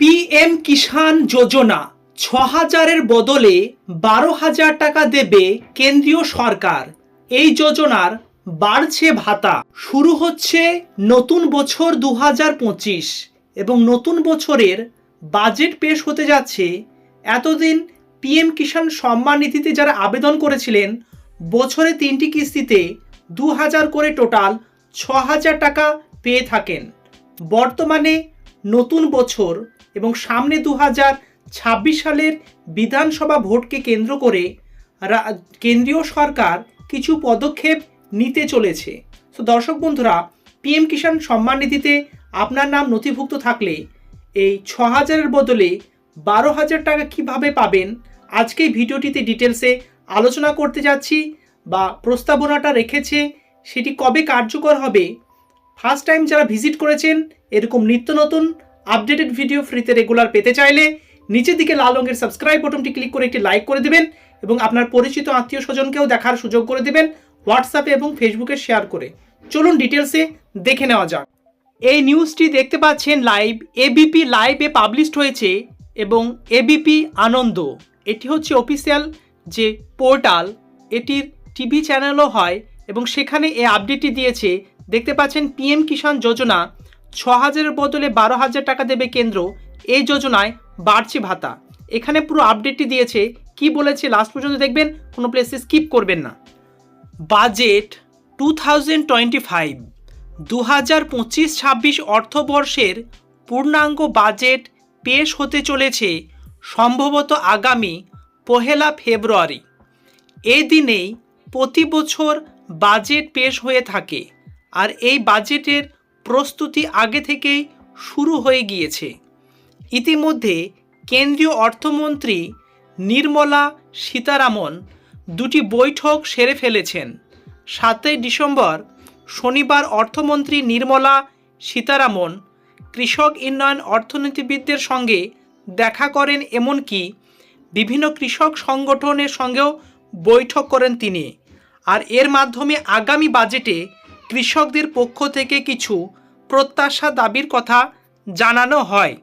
PM কিষাণ যোজনা ছ হাজারের বদলে বারো হাজার টাকা দেবে কেন্দ্রীয় সরকার। এই যোজনার বাড়ছে ভাতা। শুরু হচ্ছে নতুন বছর দু হাজার পঁচিশ এবং নতুন বছরের বাজেট পেশ হতে যাচ্ছে। এতদিন পিএম কিষাণ সম্মান নিধিতে যারা আবেদন করেছিলেন, বছরে তিনটি কিস্তিতে দু হাজার করে টোটাল ছ হাজার টাকা পেয়ে থাকেন। বর্তমানে নতুন বছর এবং সামনে দু হাজার ছাব্বিশ সালের বিধানসভা ভোটকে কেন্দ্র করে কেন্দ্রীয় সরকার কিছু পদক্ষেপ নিতে চলেছে। তো দর্শক বন্ধুরা পিএম কিষাণ সম্মান নিধিতে আপনার নাম নথিভুক্ত থাকলে এই ছ হাজারের বদলে বারো হাজার টাকা কীভাবে পাবেন, আজকে ভিডিওটিতে ডিটেলসে আলোচনা করতে যাচ্ছি বা প্রস্তাবনাটা রেখেছে, সেটি কবে কার্যকর হবে, ফার্স্ট টাইম যারা ভিজিট করেছেন, এরকম নিত্য নতুন আপডেটেড ভিডিও ফ্রিতে রেগুলার পেতে চাইলে নিচের দিকে লাল রঙের সাবস্ক্রাইব বাটনটি ক্লিক করে একটি লাইক করে দেবেন এবং আপনার পরিচিত আত্মীয় স্বজনকেও দেখার সুযোগ করে দেবেন হোয়াটসঅ্যাপে এবং ফেসবুকে শেয়ার করে। চলুন ডিটেলসে দেখে নেওয়া যাক। এই নিউজটি দেখতে পাচ্ছেন লাইভ, এবিপি লাইভে পাবলিশড হয়েছে এবং এবিপি আনন্দ। এটি হচ্ছে অফিসিয়াল যে পোর্টাল, এটির টিভি চ্যানেলও হয় এবং সেখানে এই আপডেটটি দিয়েছে। দেখতে পাচ্ছেন পিএম কিষাণ যোজনা ছ হাজারের বদলে বারো হাজার টাকা দেবে কেন্দ্র। এই যোজনায় বাড়ছে ভাতা। এখানে পুরো আপডেটটি দিয়েছে কি বলেছে লাস্ট পর্যন্ত দেখবেন, কোনো প্লেসে স্কিপ করবেন না। Budget two thousand twenty five দু হাজার পঁচিশ ছাব্বিশ অর্থবর্ষের পূর্ণাঙ্গ বাজেট পেশ হতে চলেছে সম্ভবত আগামী পহেলা ফেব্রুয়ারি। এই দিনেই প্রতি বছর বাজেট পেশ হয়ে থাকে। আর এই বাজেটের প্রস্তুতি আগে থেকেই শুরু হয়ে গিয়েছে। ইতিমধ্যে কেন্দ্রীয় অর্থমন্ত্রী নির্মলা সীতারামন দুটি বৈঠক সেরে ফেলেছেন। সাতই ডিসেম্বর শনিবার অর্থমন্ত্রী নির্মলা সীতারামন কৃষক উন্নয়ন অর্থনীতিবিদদের সঙ্গে দেখা করেন এমনকি বিভিন্ন কৃষক সংগঠনের সঙ্গেও বৈঠক করেন তিনি। আর এর মাধ্যমে আগামী বাজেটে কৃষকদের পক্ষ থেকে কিছু প্রত্যাশা দাবির কথা জানানো হয়।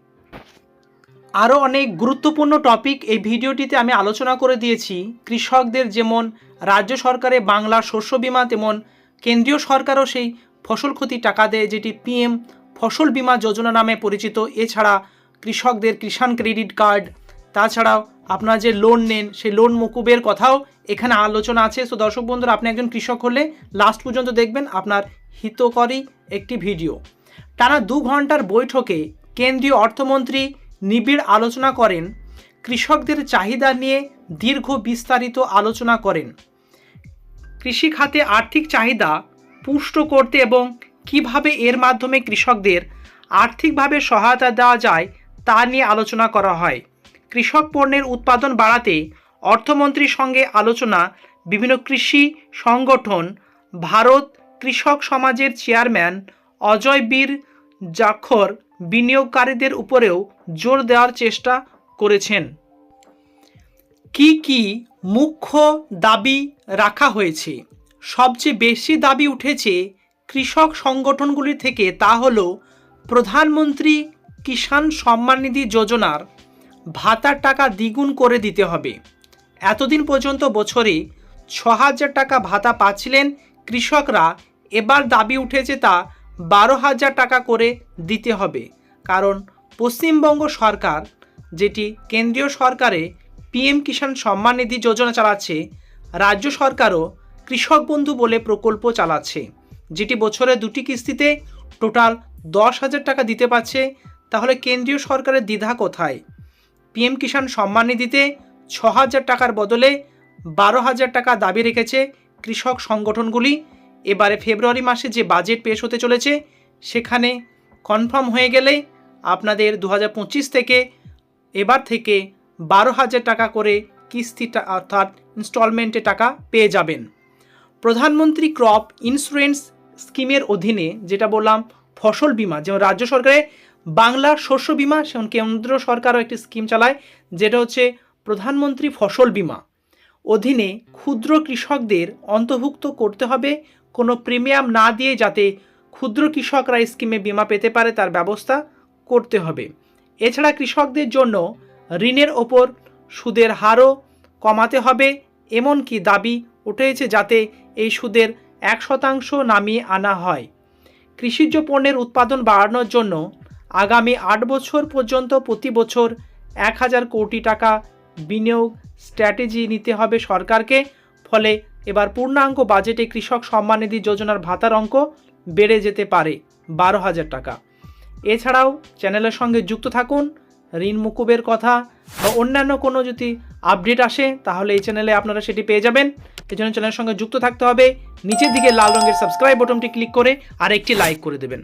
আরও অনেক গুরুত্বপূর্ণ টপিক এই ভিডিওটিতে আমি আলোচনা করে দিয়েছি। কৃষকদের যেমন রাজ্য সরকারে বাংলা শস্য বীমা, তেমন কেন্দ্রীয় সরকারও সেই ফসল ক্ষতি টাকা দেয়, যেটি পিএম ফসল বীমা যোজনা নামে পরিচিত। এছাড়া কৃষকদের কিষাণ ক্রেডিট কার্ড, তাছাড়াও আপনারা যে লোন নেন, সেই লোন মকুবের কথাও এখানে আলোচনা আছে। সো দর্শক বন্ধুরা, আপনি একজন কৃষক হলে লাস্ট পর্যন্ত দেখবেন আপনার হিতকরী একটি ভিডিও টানা দু ঘণ্টার বৈঠকে কেন্দ্রীয় অর্থমন্ত্রী নিবিড় আলোচনা করেন। কৃষকদের চাহিদা নিয়ে দীর্ঘ বিস্তারিত আলোচনা করেন। কৃষি খাতে আর্থিক চাহিদা পুষ্ট করতে এবং কীভাবে এর মাধ্যমে কৃষকদের আর্থিকভাবে সহায়তা দেওয়া যায় তা নিয়ে আলোচনা করা হয়। কৃষক পণ্যের উৎপাদন বাড়াতে অর্থমন্ত্রীর সঙ্গে আলোচনা, বিভিন্ন কৃষি সংগঠন, ভারত কৃষক সমাজের চেয়ারম্যান অজয় বীর জাখর বিনিয়োগকারীদের উপরেও জোর দেওয়ার চেষ্টা করেছেন। কি কি মুখ্য দাবি রাখা হয়েছে? সবচেয়ে বেশি দাবি উঠেছে কৃষক সংগঠনগুলি থেকে তা হল প্রধানমন্ত্রী কিষাণ সম্মান নিধি যোজনার ভাতার টাকা দ্বিগুণ করে দিতে হবে। এতদিন পর্যন্ত বছরে ছ হাজার টাকা ভাতা পাচ্ছিলেন কৃষকরা, এবার দাবি উঠেছে তা বারো হাজার টাকা করে দিতে হবে। কারণ পশ্চিমবঙ্গ সরকার, যেটি কেন্দ্রীয় সরকারে পিএম কিষাণ সম্মান নিধি যোজনা চালাচ্ছে, রাজ্য সরকারও কৃষক বন্ধু বলে প্রকল্প চালাচ্ছে, যেটি বছরে দুটি কিস্তিতে টোটাল দশ হাজার টাকা দিতে পারছে। তাহলে কেন্দ্রীয় সরকারের দ্বিধা কোথায়? পিএম কিষাণ সম্মান নিধিতে ছ হাজার টাকার বদলে বারো হাজার টাকা দাবি রেখেছে কৃষক সংগঠনগুলি। এবারে ফেব্রুয়ারি মাসে যে বাজেট পেশ হতে চলেছে, সেখানে কনফার্ম হয়ে গেলে আপনাদের দু হাজার পঁচিশ থেকে এবার থেকে বারো হাজার টাকা করে কিস্তিটা অর্থাৎ ইনস্টলমেন্টে টাকা পেয়ে যাবেন। প্রধানমন্ত্রী ক্রপ ইন্স্যুরেন্স স্কিমের অধীনে যেটা বললাম, ফসল বীমা, যেমন রাজ্য সরকারে বাংলার শস্য বীমা সেমন কেন্দ্র সরকারও একটি স্কিম চালায়, যেটা হচ্ছে প্রধানমন্ত্রী ফসল বীমা। অধীনে ক্ষুদ্র কৃষকদের অন্তর্ভুক্ত করতে হবে, কোনো প্রিমিয়াম না দিয়ে যাতে ক্ষুদ্র কৃষকরা স্কিমে বিমা পেতে পারে তার ব্যবস্থা করতে হবে। এছাড়া কৃষকদের জন্য ঋণের ওপর সুদের হারও কমাতে হবে, এমনকি দাবি উঠেছে যাতে এই সুদের এক শতাংশ নামিয়ে আনা হয়। কৃষিজ পণ্যের উৎপাদন বাড়ানোর জন্য আগামী আট বছর পর্যন্ত প্রতি বছর এক হাজার কোটি টাকা বিনিয়োগ স্ট্র্যাটেজি নিতে হবে সরকারকে। ফলে এবার পূর্ণাঙ্গ বাজেটে কৃষক সম্মান নিধি যোজনার ভাতার অঙ্ক বেড়ে যেতে পারে বারো হাজার টাকা। এছাড়াও চ্যানেলের সঙ্গে যুক্ত থাকুন, ঋণ মুকুবের কথা বা অন্যান্য কোনো যদি আপডেট আসে, তাহলে এই চ্যানেলে আপনারা সেটি পেয়ে যাবেন। এই জন্য চ্যানেলের সঙ্গে যুক্ত থাকতে হবে। নিচের দিকে লাল রঙের সাবস্ক্রাইব বটনটি ক্লিক করে আর একটি লাইক করে দেবেন।